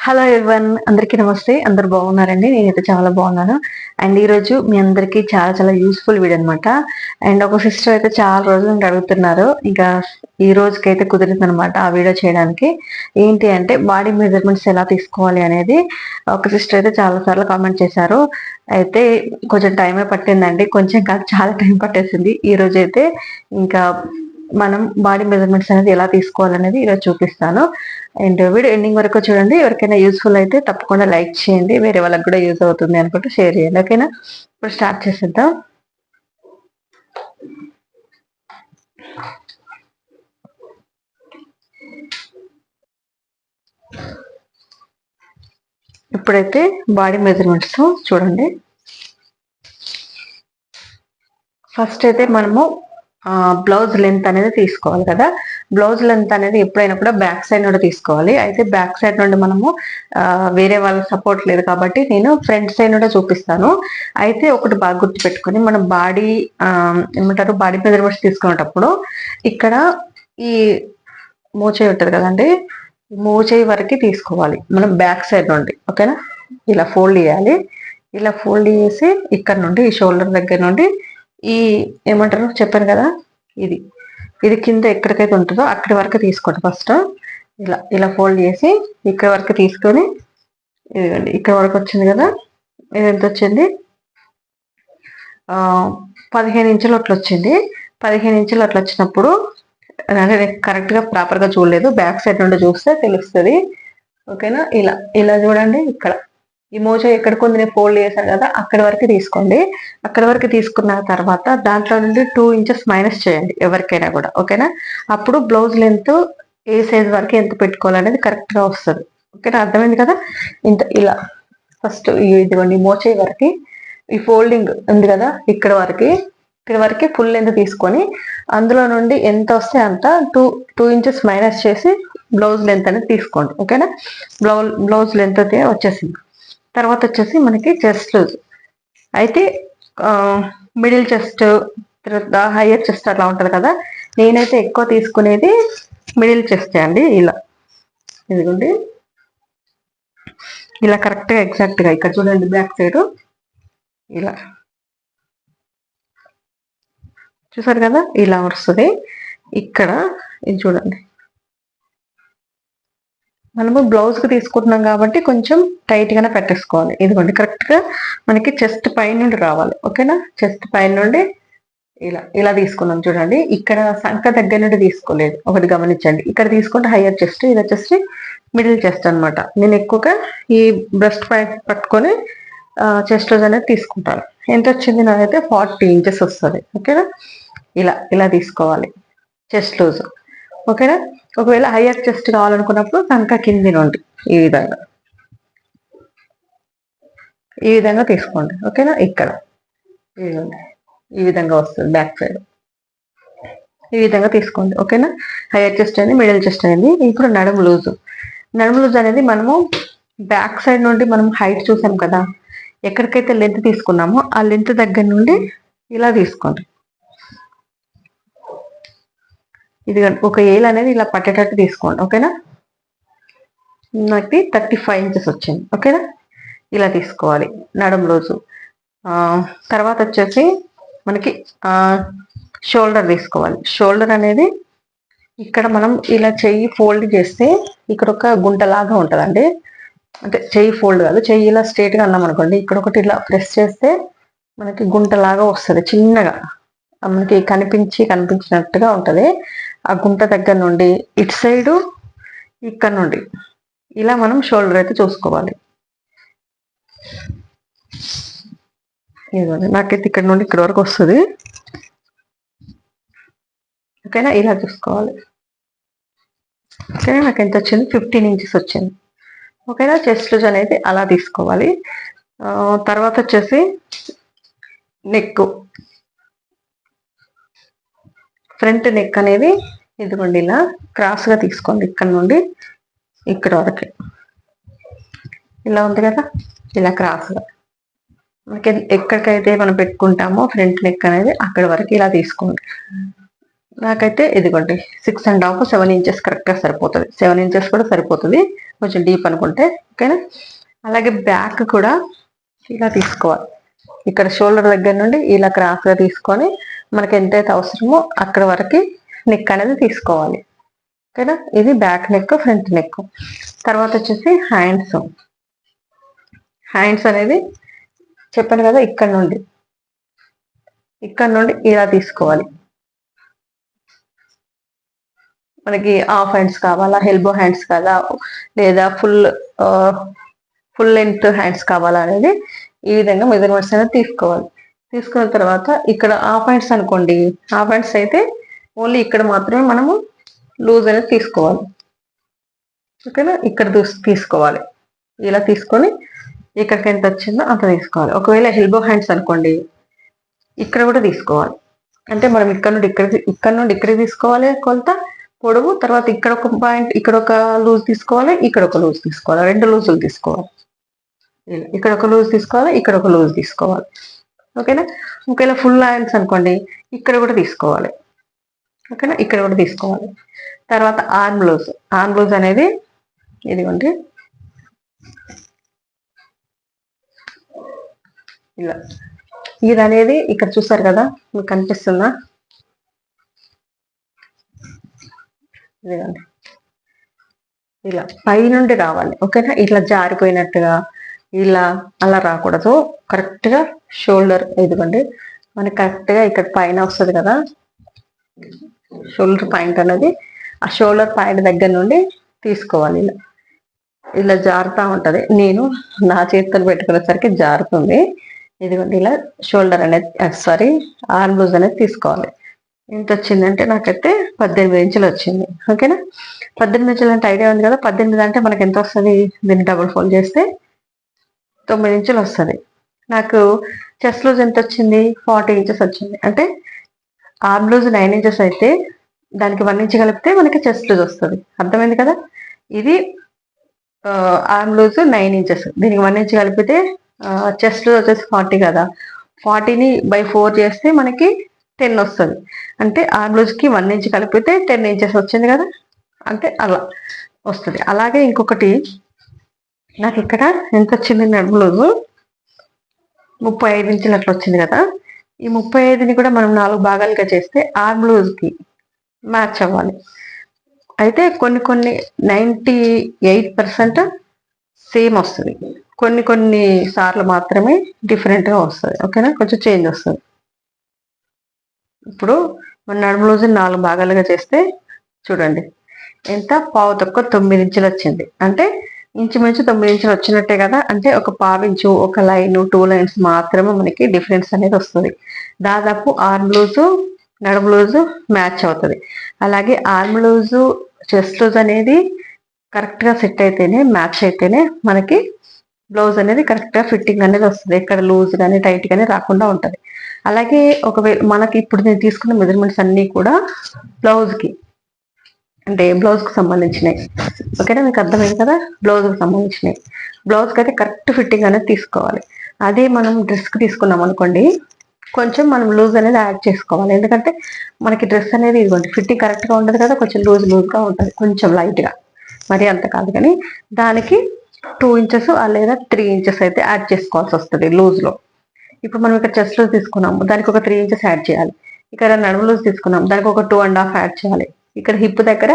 Hello ఎవన్ అందరికీ నమస్తే. అందరు బాగున్నారండి? నేనైతే చాలా బాగున్నాను. అండ్ ఈరోజు మీ అందరికీ చాలా చాలా యూస్ఫుల్ వీడియో అనమాట అండ్ ఒక సిస్టర్ అయితే చాలా రోజుల నుండి అడుగుతున్నారు. ఇంకా ఈ రోజుకైతే కుదిరింది అనమాట ఆ వీడియో చేయడానికి. ఏంటి అంటే బాడీ మెజర్మెంట్స్ ఎలా తీసుకోవాలి అనేది ఒక సిస్టర్ అయితే చాలా సార్లు కామెంట్ చేశారు. అయితే కొంచెం టైమే పట్టిందండి. కొంచెం కాదు చాలా టైం పట్టేసింది. ఈ రోజు అయితే ఇంకా మనం బాడీ మెజర్మెంట్స్ అనేది ఎలా తీసుకోవాలనేది ఈరోజు చూపిస్తాను. అండ్ వీడియో ఎండింగ్ వరకు చూడండి. ఎవరికైనా యూస్ఫుల్ అయితే తప్పకుండా లైక్ చేయండి. వేరే వాళ్ళకి కూడా యూజ్ అవుతుంది అనుకుంటే షేర్ చేయండి. ఓకేనా ఇప్పుడు స్టార్ట్ చేసేద్దాం. ఇప్పుడైతే బాడీ మెజర్మెంట్స్ చూడండి. ఫస్ట్ అయితే మనము బ్లౌజ్ లెంత్ అనేది తీసుకోవాలి కదా. బ్లౌజ్ లెంత్ అనేది ఎప్పుడైనా కూడా బ్యాక్ సైడ్ నుండి తీసుకోవాలి. అయితే బ్యాక్ సైడ్ నుండి మనము వేరే వాళ్ళ సపోర్ట్ లేదు కాబట్టి నేను ఫ్రంట్ సైడ్ నుండి చూపిస్తాను. అయితే ఒకటి బాగా గుర్తుపెట్టుకొని మనం బాడీ ఏమంటారు? బాడీ మెజర్మెంట్స్ తీసుకునేటప్పుడు ఇక్కడ ఈ మోచేయి ఉంటుంది కదండి? మోచేయి వరకు తీసుకోవాలి మనం బ్యాక్ సైడ్ నుండి. ఓకేనా ఇలా ఫోల్డ్ చేయాలి. ఇలా ఫోల్డ్ చేసి ఇక్కడ నుండి ఈ షోల్డర్ దగ్గర నుండి ఈ ఏమంటారు? చెప్పాను కదా? ఇది. ఇది కింద ఎక్కడికైతే ఉంటుందో అక్కడి వరకు తీసుకోండి ఫస్ట్. ఇలా ఇలా ఫోల్డ్ చేసి ఇక్కడ వరకు తీసుకొని ఇదిగండి ఇక్కడ వరకు వచ్చింది కదా? ఇది ఎంత వచ్చింది? పదిహేను ఇంచులు అట్లా వచ్చింది. పదిహేను ఇంచులు అట్లా వచ్చినప్పుడు అంటే కరెక్ట్గా ప్రాపర్గా చూడలేదు. బ్యాక్ సైడ్ నుండి చూస్తే తెలుస్తుంది. ఓకేనా? ఇలా ఇలా చూడండి ఇక్కడ. ఈ మోజా ఎక్కడికి ఉంది నేను ఫోల్డ్ చేశాను కదా అక్కడి వరకు తీసుకోండి. అక్కడి వరకు తీసుకున్న తర్వాత దాంట్లో నుండి టూ ఇంచెస్ మైనస్ చేయండి ఎవరికైనా కూడా ఓకేనా? అప్పుడు బ్లౌజ్ లెంత్ ఏ సైజ్ వరకు ఎంత పెట్టుకోవాలనేది కరెక్ట్గా వస్తుంది. ఓకేనా? అర్థమైంది కదా? ఇంత ఇలా ఫస్ట్ ఇదిగోండి మోచే వరకు ఈ ఫోల్డింగ్ ఉంది కదా ఇక్కడ వరకు ఇక్కడ వరకు ఫుల్ లెంత్ తీసుకొని అందులో నుండి ఎంత వస్తే అంత టూ టూ ఇంచెస్ మైనస్ చేసి బ్లౌజ్ లెంత్ అనేది తీసుకోండి ఓకేనా? బ్లౌజ్ బ్లౌజ్ లెంత్ అయితే వచ్చేసింది. తర్వాత వచ్చేసి మనకి చెస్ట్ లూజ్. అయితే మిడిల్ చెస్ట్ తర్వాత హయ్యర్ చెస్ట్ అట్లా ఉంటుంది కదా నేనైతే ఎక్కువ తీసుకునేది మిడిల్ చెస్ట్ అండి ఇలా. ఇదిగోండి. ఇలా కరెక్ట్గా ఎగ్జాక్ట్గా ఇక్కడ చూడండి బ్యాక్ సైడ్. ఇలా. చూసారు కదా ఇలా వస్తుంది. ఇక్కడ ఇది చూడండి. మనము బ్లౌజ్కి తీసుకుంటున్నాం కాబట్టి కొంచెం టైట్ గానే పెట్టేసుకోవాలి. ఇదిగోండి కరెక్ట్గా మనకి చెస్ట్ పైన నుండి రావాలి. ఓకేనా చెస్ట్ పైన నుండి ఇలా ఇలా తీసుకున్నాం చూడండి. ఇక్కడ సంఖ దగ్గర నుండి తీసుకోలేదు. ఒకటి గమనించండి. ఇక్కడ తీసుకుంటే హయ్యర్ చెస్ట్ ఇది వచ్చేసి మిడిల్ చెస్ట్ అనమాట నేను ఎక్కువగా ఈ బ్రెస్ట్ పైన పట్టుకొని చెస్ట్ రోజు అనేది తీసుకుంటాను. ఎంత వచ్చింది? నాదైతే ఫార్టీ ఇంచెస్ వస్తుంది. ఓకేనా ఇలా ఇలా తీసుకోవాలి. చెస్ట్ లూజ్ ఓకేనా? ఒకవేళ హయ్యర్ చెస్ట్ కావాలనుకున్నప్పుడు కనుక కింది నుండి ఈ విధంగా. ఈ విధంగా తీసుకోండి. ఓకేనా? ఇక్కడ. ఈ విధంగా. వస్తుంది. బ్యాక్ సైడ్ ఈ విధంగా తీసుకోండి. ఓకేనా? హయ్యర్ చెస్ట్ అనేది మిడిల్ చెస్ట్ అనేది ఇప్పుడు నడుము లూజు నడుము లూజ్ అనేది మనము బ్యాక్ సైడ్ నుండి మనం హైట్ చూసాం కదా. ఎక్కడికైతే లెంత్ తీసుకున్నామో ఆ లెంత్ దగ్గర నుండి ఇలా తీసుకోండి. ఇది ఒక ఏల్ అనేది ఇలా పట్టేటట్టు తీసుకోండి ఓకేనా? నాకు థర్టీ ఫైవ్ ఇంచెస్ వచ్చింది ఓకేనా? ఇలా తీసుకోవాలి నడుము రోజు. తర్వాత వచ్చేసి మనకి షోల్డర్ తీసుకోవాలి. షోల్డర్ అనేది ఇక్కడ మనం ఇలా చెయ్యి ఫోల్డ్ చేస్తే ఇక్కడ ఒక గుంటలాగా ఉంటుందండి. అంటే చెయ్యి ఫోల్డ్ కాదు చెయ్యి ఇలా స్ట్రేట్గా అన్నాం అనుకోండి ఇక్కడ ఒకటి ఇలా ప్రెస్ చేస్తే మనకి గుంటలాగా వస్తుంది చిన్నగా. మనకి కనిపించి కనిపించినట్టుగా ఉంటుంది. ఆ గుంట దగ్గర నుండి ఇటు సైడు ఇక్కడ నుండి. ఇలా మనం షోల్డర్ అయితే చూసుకోవాలి. ఇదిగోండి నాకైతే ఇక్కడ నుండి ఇక్కడ వరకు వస్తుంది. ఓకేనా? ఇలా చూసుకోవాలి. ఓకేనా? నాకు ఎంత వచ్చింది. ఫిఫ్టీన్ ఇంచెస్ వచ్చింది. ఓకేనా? చెస్ట్ లూజ్ అనేది అలా తీసుకోవాలి. తర్వాత వచ్చేసి నెక్ ఫ్రంట్ నెక్ అనేది ఇదిగోండి ఇలా క్రాస్గా తీసుకోండి ఇక్కడ నుండి ఇక్కడ వరకు. ఇలా ఉంది కదా? ఇలా క్రాస్గా మనకి ఎక్కడికైతే మనం పెట్టుకుంటామో ఫ్రంట్ నెక్ అనేది అక్కడ వరకు ఇలా తీసుకోండి. నాకైతే ఇదిగోండి six and half seven inches కరెక్ట్గా సరిపోతుంది. సెవెన్ ఇంచెస్ కూడా సరిపోతుంది. కొంచెం డీప్ అనుకుంటే ఓకేనా అలాగే బ్యాక్ కూడా ఇలా తీసుకోవాలి. ఇక్కడ షోల్డర్ దగ్గర నుండి ఇలా క్రాస్గా తీసుకొని మనకి ఎంతైతే అవసరమో అక్కడ వరకు నెక్ అనేది తీసుకోవాలి. ఓకేనా? ఇది బ్యాక్ నెక్ ఫ్రంట్ నెక్ తర్వాత వచ్చేసి హ్యాండ్స్ హ్యాండ్స్ అనేది చెప్పాను కదా ఇక్కడ నుండి. ఇక్కడ నుండి ఇలా తీసుకోవాలి. మనకి హాఫ్ హ్యాండ్స్ కావాలా ఎల్బో హ్యాండ్స్ కాదా లేదా ఫుల్ ఫుల్ లెంత్ హ్యాండ్స్ కావాలా అనేది ఈ విధంగా మెజర్మెంట్స్ అనేది తీసుకోవాలి. తీసుకున్న తర్వాత ఇక్కడ హాఫ్ హ్యాండ్స్ అనుకోండి. హాఫ్ హ్యాండ్స్ అయితే ఓన్లీ ఇక్కడ మాత్రమే మనము లూజ్ అనేది తీసుకోవాలి. ఓకేనా ఇక్కడ తీసుకోవాలి. ఇలా తీసుకొని ఇక్కడికి ఎంత వచ్చిందో అంత తీసుకోవాలి. ఒకవేళ ఎల్బో హ్యాండ్స్ అనుకోండి ఇక్కడ కూడా తీసుకోవాలి. అంటే మనం ఇక్కడ నుండి ఇక్కడ ఇక్కడ నుండి ఇక్కడ తీసుకోవాలి కొలత పొడవు తర్వాత ఇక్కడ ఒక పాయింట్ ఇక్కడ ఒక లూజ్ తీసుకోవాలి ఇక్కడ ఒక లూజ్ తీసుకోవాలి. రెండు లూజులు తీసుకోవాలి. ఇక్కడ ఒక లూజ్ తీసుకోవాలి ఇక్కడ ఒక లూజ్ తీసుకోవాలి. ఓకేనా? ఒకవేళ ఫుల్ హ్యాండ్స్ అనుకోండి ఇక్కడ కూడా తీసుకోవాలి. ఓకేనా? ఇక్కడ కూడా తీసుకోవాలి. తర్వాత ఆర్మ్ బ్లౌజ్ ఆర్మ్ బ్లౌజ్ అనేది ఇదిగోండి. ఇలా. ఇది అనేది ఇక్కడ చూసారు కదా? మీకు కనిపిస్తుందా? ఇదిగోండి. ఇలా. పై నుండి రావాలి. ఓకేనా? ఇట్లా జారిపోయినట్టుగా ఇలా అలా రాకూడదు. కరెక్ట్గా షోల్డర్ ఇదిగోండి. మనకి కరెక్ట్గా ఇక్కడ పైన వస్తుంది కదా. షోల్డర్ పాయింట్ అనేది ఆ షోల్డర్ పాయింట్ దగ్గర నుండి తీసుకోవాలి ఇలా. ఇలా జారుతూ ఉంటుంది. నేను నా చేతులు పెట్టుకునేసరికి జారుతుంది. ఇదిగోండి ఇలా షోల్డర్ అనేది సారీ ఆర్మ్ లూజ్ అనేది తీసుకోవాలి. ఎంత వచ్చిందంటే నాకైతే పద్దెనిమిది ఇంచులు వచ్చింది. ఓకేనా? పద్దెనిమిది ఇంచులు అంటే ఐడియా ఉంది కదా? పద్దెనిమిది అంటే మనకి ఎంత వస్తుంది? దీన్ని డబుల్ ఫోల్డ్ చేస్తే తొమ్మిది ఇంచులు వస్తుంది. నాకు చెస్ట్ లూజ్ ఎంత వచ్చింది? ఫార్టీ ఇంచెస్ వచ్చింది. అంటే ఆర్మ్ లూజ్ నైన్ ఇంచెస్ అయితే దానికి వన్ ఇంచ్ కలిపితే మనకి చెస్ట్ లూజ్ వస్తుంది. అర్థమైంది కదా? ఇది ఆర్మ్ లూజ్ నైన్ ఇంచెస్ దీనికి వన్ ఇంచ్ కలిపితే చెస్ట్ లూజ్ వచ్చేసి ఫార్టీ కదా? ఫార్టీని బై ఫోర్ చేస్తే మనకి టెన్ వస్తుంది. అంటే ఆర్మ్ లూజ్కి వన్ ఇంచ్ కలిపితే టెన్ ఇంచెస్ వచ్చింది కదా? అంటే అలా వస్తుంది. అలాగే ఇంకొకటి నాకు ఇక్కడ ఎంత వచ్చింది నడుము ముప్పై ఐదు ఇంచులు అట్లా వచ్చింది కదా. ఈ ముప్పై ఐదుని కూడా మనం నాలుగు భాగాలుగా చేస్తే ఆర్మ్ లూజ్కి మ్యాచ్ అవ్వాలి. అయితే కొన్ని కొన్ని నైంటీ ఎయిట్ పర్సెంట్ సేమ్ వస్తుంది. కొన్ని కొన్ని సార్లు మాత్రమే డిఫరెంట్గా వస్తుంది. ఓకేనా? కొంచెం చేంజ్ వస్తుంది. ఇప్పుడు మన నడుము రోజు నాలుగు భాగాలుగా చేస్తే చూడండి. ఎంత? పావు తక్కువ తొమ్మిది ఇంచులు వచ్చింది అంటే ఇంచుమించు తొమ్మిది ఇంచులు వచ్చినట్టే కదా? అంటే ఒక పావించు ఒక లైన్ టూ లైన్స్ మాత్రమే మనకి డిఫరెన్స్ అనేది వస్తుంది. దాదాపు ఆర్మ్ లూజు నడుము లూజు మ్యాచ్ అవుతుంది. అలాగే ఆర్మ్ లూజు చెస్ట్ లూజ్ అనేది కరెక్ట్గా సెట్ అయితేనే మ్యాచ్ అయితేనే మనకి బ్లౌజ్ అనేది కరెక్ట్గా ఫిట్టింగ్ అనేది వస్తుంది. ఎక్కడ లూజ్ కానీ టైట్ కానీ రాకుండా ఉంటుంది. అలాగే ఒకవేళ మనకి ఇప్పుడు నేను తీసుకున్న మెజర్మెంట్స్ అన్నీ కూడా బ్లౌజ్కి. అంటే బ్లౌజ్కి సంబంధించినవి ఓకేనా? మీకు అర్థమైంది కదా? బ్లౌజ్కి సంబంధించినవి బ్లౌజ్కి అయితే కరెక్ట్ ఫిట్టింగ్ అనేది తీసుకోవాలి. అదే మనం డ్రెస్కి తీసుకున్నాం అనుకోండి కొంచెం మనం లూజ్ అనేది యాడ్ చేసుకోవాలి. ఎందుకంటే మనకి డ్రెస్ అనేది ఇదిగోండి ఫిట్టింగ్ కరెక్ట్గా ఉండదు కదా? కొంచెం లూజ్ లూజ్గా ఉంటుంది. కొంచెం లైట్గా మరి అంత కాదు కానీ దానికి టూ ఇంచెస్ లేదా త్రీ ఇంచెస్ అయితే యాడ్ చేసుకోవాల్సి వస్తుంది లూజ్లో ఇప్పుడు మనం ఇక్కడ చెస్ట్ లూజ్ తీసుకున్నాము. దానికి ఒక త్రీ ఇంచెస్ యాడ్ చేయాలి. ఇక్కడ నడుము లూజ్ తీసుకున్నాం దానికి ఒక టూ అండ్ హాఫ్ యాడ్ చేయాలి. ఇక్కడ హిప్ దగ్గర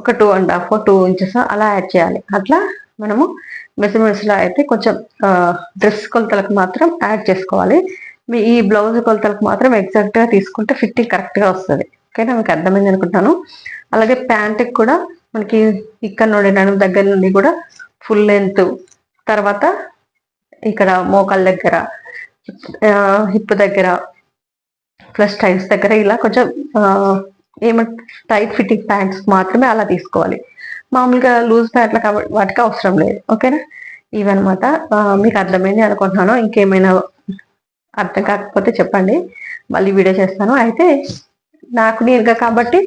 ఒక two and half two inches అలా యాడ్ చేయాలి. అట్లా మనము మెజర్మెంట్స్లో అయితే కొంచెం డ్రెస్ కొలతలకు మాత్రం యాడ్ చేసుకోవాలి. మీ ఈ బ్లౌజ్ కొలతలకు మాత్రం ఎగ్జాక్ట్గా తీసుకుంటే ఫిట్టింగ్ కరెక్ట్గా వస్తుంది. ఓకేనా మీకు అర్థమైంది అనుకుంటాను. అలాగే ప్యాంట్కి కూడా మనకి ఇక్కడ నుండి నడుము దగ్గర నుండి కూడా ఫుల్ లెంత్ తర్వాత ఇక్కడ మోకాల దగ్గర హిప్ దగ్గర ప్లస్ టైల్స్ దగ్గర ఇలా కొంచెం ఏమంటే టైట్ ఫిట్టింగ్ ప్యాంట్స్ మాత్రమే అలా తీసుకోవాలి. మామూలుగా లూజ్ ప్యాంట్లు కాబట్టి వాటికి అవసరం లేదు. ఓకేనా ఇవన్నమాట మీకు అర్థమైంది అనుకుంటున్నాను. ఇంకేమైనా అర్థం కాకపోతే చెప్పండి. మళ్ళీ వీడియో చేస్తాను. అయితే నాకు నేరుగా కాబట్టి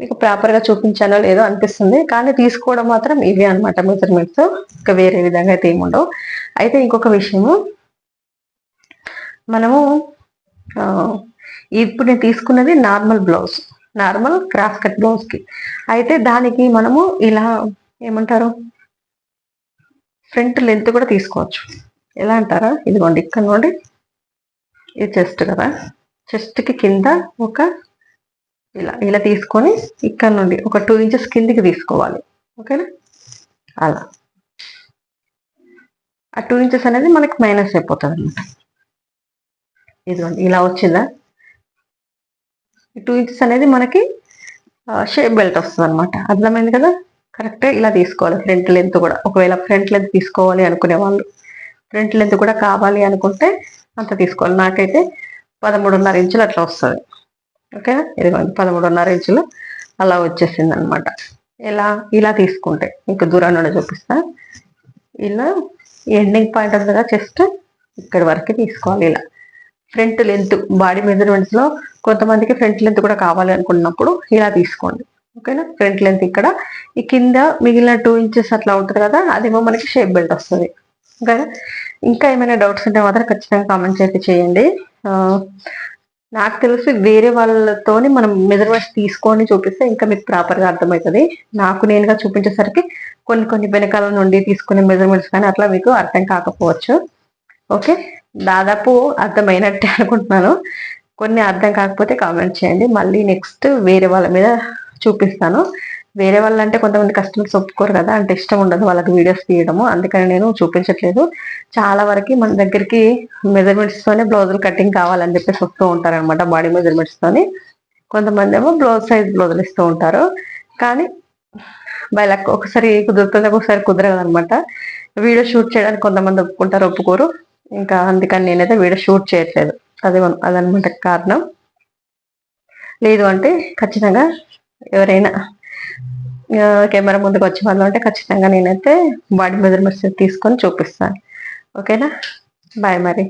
మీకు ప్రాపర్గా చూపించానో లేదో అనిపిస్తుంది. కానీ తీసుకోవడం మాత్రం ఇవే అనమాట మెజర్మెంట్స్ ఇంకా వేరే విధంగా అయితే ఏముండవు అయితే ఇంకొక విషయము. మనము ఇప్పుడు నేను తీసుకున్నది normal blouse normal cross cut బ్లౌజ్కి. అయితే దానికి మనము ఇలా ఏమంటారు? ఫ్రంట్ లెంత్ కూడా తీసుకోవచ్చు. ఎలా అంటారా? ఇదిగోండి ఇక్కడ నుండి ఇది చెస్ట్ కదా? చెస్ట్కి కింద ఒక ఇలా ఇలా తీసుకొని ఇక్కడ నుండి ఒక టూ ఇంచెస్ కిందికి తీసుకోవాలి. ఓకేనా? అలా. ఆ టూ ఇంచెస్ అనేది మనకి మైనస్ అయిపోతుంది అనమాట ఇదిగోండి ఇలా వచ్చిందా? టూ ఇంచెస్ అనేది మనకి షేప్ బెల్ట్ వస్తుంది అనమాట అర్థమైంది కదా? కరెక్టే ఇలా తీసుకోవాలి. ఫ్రంట్ లెంత్ కూడా. ఒకవేళ ఫ్రంట్ లెంత్ తీసుకోవాలి అనుకునే వాళ్ళు. ఫ్రంట్ లెంత్ కూడా కావాలి అనుకుంటే అంత తీసుకోవాలి. నాకైతే పదమూడున్నర ఇంచులు అట్లా వస్తుంది. ఓకే? ఇదిగోండి పదమూడున్నర ఇంచులు అలా వచ్చేసింది అనమాట ఇలా ఇలా తీసుకుంటే. మీకు దూరం నుండి చూపిస్తా. ఇలా ఎండింగ్ పాయింట్ ఉంది కదా చెస్ట్ ఇక్కడ వరకు తీసుకోవాలి ఇలా. ఫ్రంట్ లెంత్ బాడీ మెజర్మెంట్స్లో కొంతమందికి ఫ్రంట్ లెంత్ కూడా కావాలి అనుకున్నప్పుడు ఇలా తీసుకోండి. ఓకేనా? ఫ్రంట్ లెంత్ ఇక్కడ. ఈ కింద మిగిలిన టూ ఇంచెస్ అట్లా ఉంటుంది కదా అదేమో మనకి షేప్ బెల్ట్ వస్తుంది. ఓకేనా? ఇంకా ఏమైనా డౌట్స్ ఉంటే మాత్రం ఖచ్చితంగా కామెంట్స్ అయితే చేయండి. నాకు తెలిసి వేరే వాళ్ళతోని మనం మెజర్మెంట్స్ తీసుకొని చూపిస్తే ఇంకా మీకు ప్రాపర్గా అర్థమవుతుంది. నాకు నేనుగా చూపించేసరికి కొన్ని కొన్ని వెనకాల నుండి తీసుకునే మెజర్మెంట్స్ కానీ అట్లా మీకు అర్థం కాకపోవచ్చు. ఓకే? దాదాపు అర్థమైనట్టే అనుకుంటున్నాను. కొన్ని అర్థం కాకపోతే కామెంట్ చేయండి. మళ్ళీ నెక్స్ట్ వేరే వాళ్ళ మీద చూపిస్తాను. వేరే వాళ్ళంటే కొంతమంది కస్టమర్స్ ఒప్పుకోరు కదా అంటే ఇష్టం ఉండదు వాళ్ళకి వీడియోస్ తీయడము. అందుకని నేను చూపించట్లేదు. చాలా వరకు మన దగ్గరికి మెజర్మెంట్స్తోనే బ్లౌజులు కటింగ్ కావాలని చెప్పేసి వస్తూ ఉంటారు అనమాట బాడీ మెజర్మెంట్స్ తోని. కొంతమంది ఏమో బ్లౌజ్ సైజ్ బ్లౌజులు ఇస్తూ ఉంటారు. కానీ వాళ్ళకి ఒకసారి కుదురుతుంది ఒకసారి కుదరదు అనమాట వీడియో షూట్ చేయడానికి కొంతమంది ఒప్పుకుంటారు ఒప్పుకోరు. ఇంకా అందుకని నేనైతే వీడియో షూట్ చేయట్లేదు. అదే అదనమాట కారణం. లేదు అంటే ఖచ్చితంగా ఎవరైనా కెమెరా ముందుకు వచ్చే వాళ్ళు అంటే ఖచ్చితంగా నేనైతే బాడీ మెజర్మెంట్స్ తీసుకొని చూపిస్తాను. ఓకేనా? బాయ్ మరి.